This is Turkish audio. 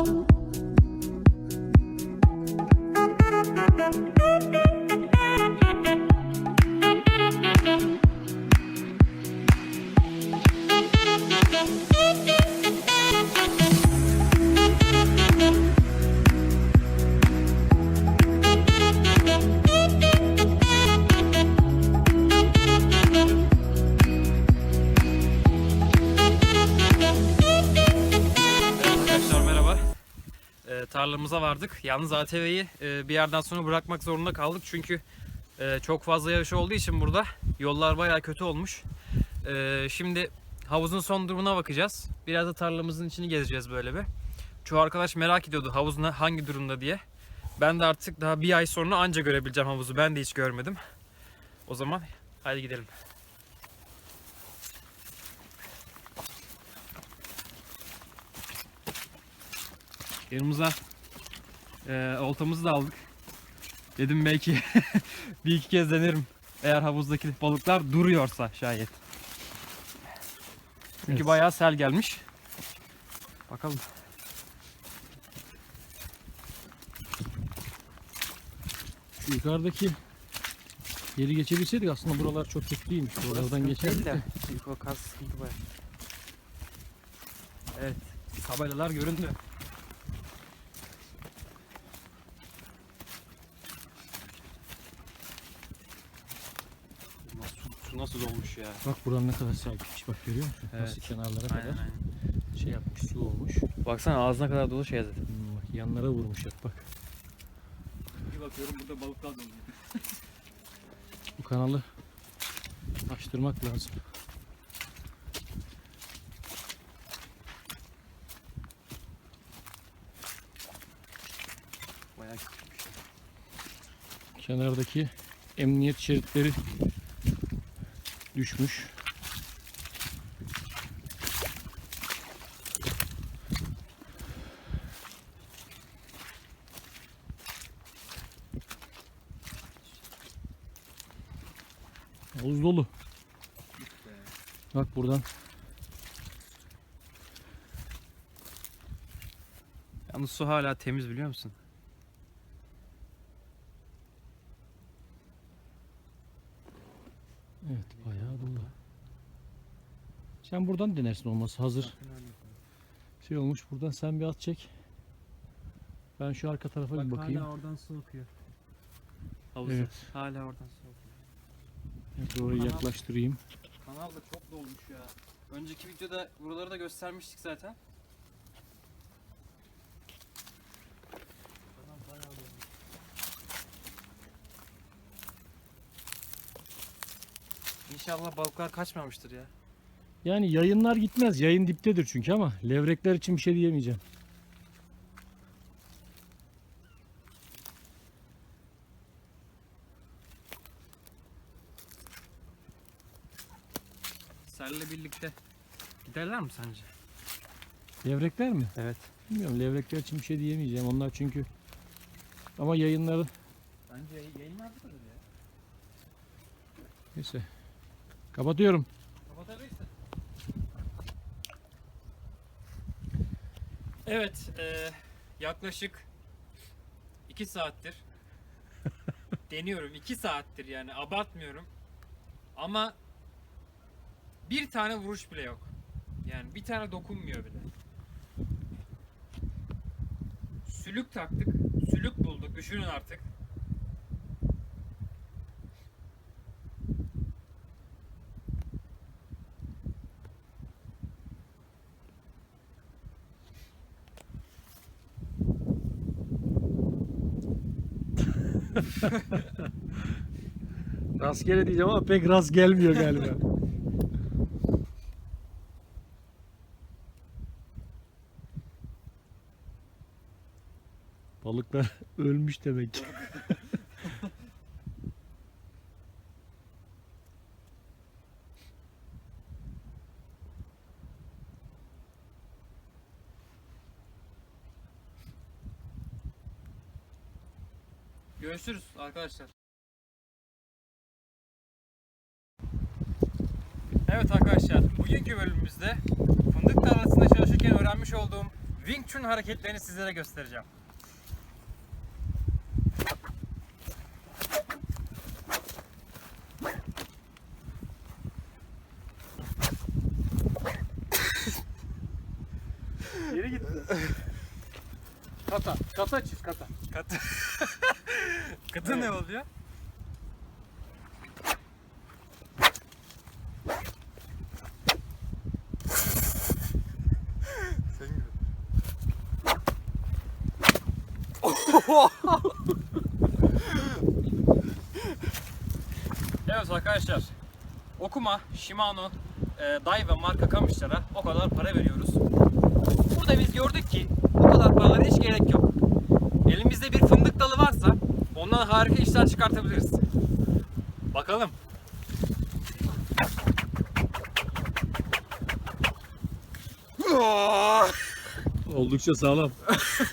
Arkadaşlar tarlamıza vardık. Yalnız ATV'yi e, bir yerden sonra bırakmak zorunda kaldık. Çünkü e, çok fazla yağış olduğu için burada yollar bayağı kötü olmuş. E, şimdi havuzun son durumuna bakacağız. Biraz da tarlamızın içini gezeceğiz böyle bir. Çoğu arkadaş merak ediyordu havuz ne- hangi durumda diye. Ben de artık daha bir ay sonra anca görebileceğim havuzu. Ben de hiç görmedim. O zaman hadi gidelim. Yanımıza e, oltamızı da aldık. Dedim belki bir iki kez denerim. Eğer havuzdaki balıklar duruyorsa şayet. Çünkü Evet. bayağı sel gelmiş. Bakalım. Şu yukarıdaki yeri geçebilseydik aslında buralar çok kötü değilmiş. Oralardan geçerdik de. Yukarı kaz sıkıntı var. Evet. Tabelalar göründü. Ulan Su, su nasıl dolmuş ya? Bak buranın ne kadar sakinmiş bak görüyor musun? Nasıl Evet. kenarlara Aynen kadar aynen. şey yapmış su olmuş. Baksana ağzına kadar dolu şey zaten. Hmm, bak yanlara vurmuş hep bak. Bir bakıyorum burada balıklar dolu. Bu kanalı açtırmak lazım. Bayağı küçükmüş. Kenardaki emniyet şeritleri düşmüş. Havuz dolu. Bak buradan Yalnız su hala temiz biliyor musun? Evet bayağı dolu. Sen buradan denersin olması hazır. Şey olmuş buradan sen bir at çek. Ben şu arka tarafa bir bakayım. hala oradan su akıyor. Havuzu. Evet. Hala oradan su akıyor. Evet, orayı yaklaştırayım. Kanal da çok dolmuş ya. Önceki videoda buraları da göstermiştik zaten. Kanal bayağı dolmuş. İnşallah balıklar kaçmamıştır ya. Yani yayınlar gitmez. Yayın diptedir çünkü ama levrekler için bir şey diyemeyeceğim. Selle birlikte giderler mi sence? Levrekler mi? Evet. Bilmiyorum levrekler için bir şey diyemeyeceğim. Onlar çünkü ama yayınları Bence yayınlardadır ya. neyse. Kapatıyorum. Kapatabilirsin. Evet, eee, yaklaşık 2 saattir deniyorum. 2 saattir yani abartmıyorum. Ama bir tane vuruş bile yok. Yani bir tane dokunmuyor bile. Sülük taktık. Sülük bulduk. Düşünün artık. Rastgele diyeceğim ama pek rast gelmiyor galiba. Balıklar ölmüş demek ki. Görüşürüz arkadaşlar. Evet arkadaşlar, bugünkü bölümümüzde fındık tarlasında çalışırken öğrenmiş olduğum Wing Chun hareketlerini sizlere göstereceğim. Kata. Kata çiz kata. Katı. Katı ne oluyor? Senin gibi. evet arkadaşlar. Okuma, Shimano, e, Daiwa marka kamışlara o kadar para veriyoruz. Burada biz gördük ki o kadar paralara hiç gerek yok. Elimizde bir fındık dalı varsa ondan harika işler çıkartabiliriz. Bakalım. Oldukça sağlam.